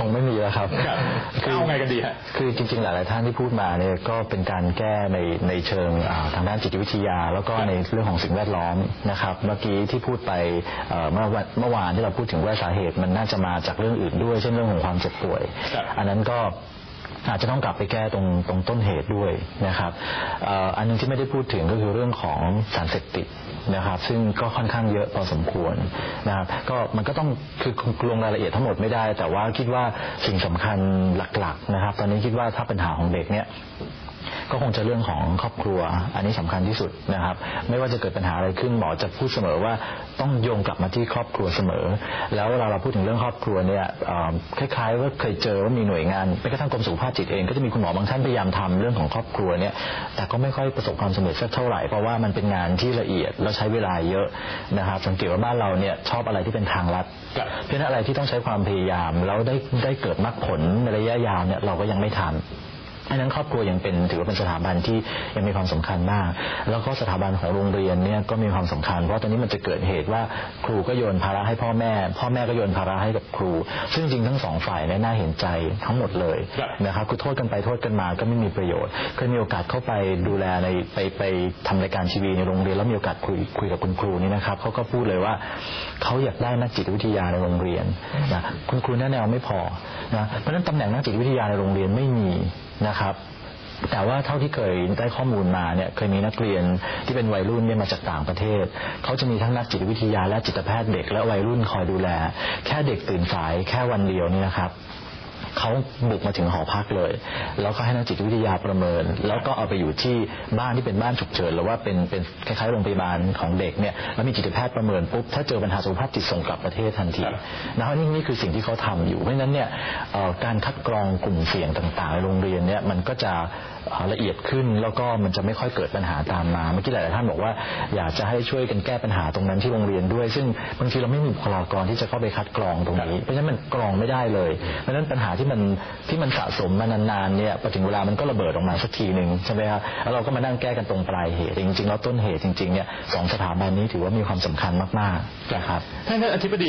คงไม่มีแล้วครับครับเอาไงกันดีฮะคือจริง ๆ หลายๆท่านที่พูดมาเนี่ยก็เป็นการแก้ในในเชิงอ่าทางด้านจิตวิทยา แล้วก็ในเรื่องของสิ่งแวดล้อมนะครับ เมื่อกี้ที่พูดไปเอ่อเมื่อวันเมื่อวานที่เราพูดถึงว่าสาเหตุมันน่าจะมาจากเรื่องอื่นด้วย เช่นเรื่องของความเจ็บป่วยครับอันนั้นก็อาจจะต้องกลับไปแก้ตรงตรงต้นเหตุด้วยนะครับเอ่ออันหนึงที่ไม่ได้พูดถึงก็คือเรื่องของสารเสพติด นะครับ ซึ่งก็ค่อนข้างเยอะพอสมควรนะครับก็มันก็ต้องคือลงรายละเอียดทั้งหมดไม่ได้ แต่ว่าคิดว่าสิ่งสำคัญหลักๆนะครับ ตอนนี้คิดว่าถ้าปัญหาของเด็กเนี่ย ก็คงจะเรื่องของครอบครัว อันนี้สำคัญที่สุดนะครับ ไม่ว่าจะเกิดปัญหาอะไรขึ้นหมอจะพูดเสมอว่าต้องโยงกลับมาที่ครอบครัวเสมอ แล้วเวลาเราพูดถึงเรื่องครอบครัวเนี่ยคล้ายๆว่าเคยเจอว่ามีหน่วยงานแม้กระทั่งกรมสุขภาพจิตเองก็จะมีคุณหมอบางท่านพยายามทำเรื่องของครอบครัวเนี่ยแต่ก็ไม่ค่อยประสบความสำเร็จสักเท่าไหร่เพราะว่ามันเป็นงานที่ละเอียดแล้วใช้เวลาเยอะนะครับสังเกตว่าบ้านเราเนี่ยชอบอะไรที่เป็นทางลัดเพราะฉะนั้นอะไรที่ต้องใช้ความพยายามแล้วได้ได้เกิดมรรคผลในระยะยาวเนี่ยเราก็ยังไม่ทำ อันนั้นครอบครัวยังเป็นถือว่าเป็นสถาบันที่ยังมีความสำคัญมาก แล้วก็สถาบันของโรงเรียนเนี่ยก็มีความสำคัญ เพราะตอนนี้มันจะเกิดเหตุว่าครูก็โยนภาระให้พ่อแม่ พ่อแม่ก็โยนภาระให้กับครู ซึ่งจริงทั้งสองฝ่ายเนี่ยน่าเห็นใจทั้งหมดเลยนะครับคือโทษกันไปโทษกันมาก็ไม่มีประโยชน์เคยมีโอกาสเข้าไปดูแลในไปไปทำรายการทีวีในโรงเรียนแล้วมีโอกาสคุยคุยกับคุณครูนี่นะครับเขาก็พูดเลยว่าเขาอยากได้นักจิตวิทยาในโรงเรียนนะคุณครูแนะแนวไม่พอนะเพราะฉะนั้นตำแหน่งนักจิตวิทยาในโรงเรียนไม่มีนะครับ แต่ว่าเท่าที่เคยได้ข้อมูลมาเนี่ยเคยมีนักเรียนที่เป็นวัยรุ่นเนี่ยมาจากต่างประเทศ เขาจะมีทั้งนักจิตวิทยาและจิตแพทย์เด็กและวัยรุ่นคอยดูแล แค่เด็กตื่นสายแค่วันเดียวนี่นะครับ เขาบุกมาถึงหอพักเลย แล้วก็ให้นักจิตวิทยาประเมิน แล้วก็เอาไปอยู่ที่บ้านที่เป็นบ้านฉุกเฉินหรือว่าเป็นเป็นคล้ายๆโรงพยาบาลของเด็กเนี่ยแล้วมีจิตแพทย์ประเมินปุ๊บถ้าเจอปัญหาสุขภาพจิตส่งกลับประเทศทันทีครับนะครับนี่นี่คือสิ่งที่เขาทำอยู่เพราะฉะนั้นเนี่ยเอ่อการคัดกรองกลุ่มเสี่ยงต่างๆในโรงเรียนเนี่ยมันก็จะเอ่อละเอียดขึ้นแล้วก็มันจะไม่ค่อยเกิดปัญหาตามมาเมื่อกี้หลายๆท่านบอกว่าอยากจะให้ช่วยกันแก้ปัญหาตรงนั้นที่โรงเรียนด้วย ซึ่งบางทีเราไม่มีบุคลากรที่จะเข้าไปคัดกรองตรงนี้เพราะฉะนั้นมันกรองไม่ได้เลยเพราะฉะนั้นปัญหาที่มันที่มันสะสมมานานๆเนี่ยพอถึงเวลามันก็ระเบิดออกมาสักทีหนึ่งใช่ไหมครับแล้วเราก็มานั่งแก้กันตรงปลายเหตุจริงๆแล้วต้นเหตุจริงๆเนี่ยสองสถาบันนี้ถือว่ามีความสำคัญมากๆนะครับท่านอธิบดี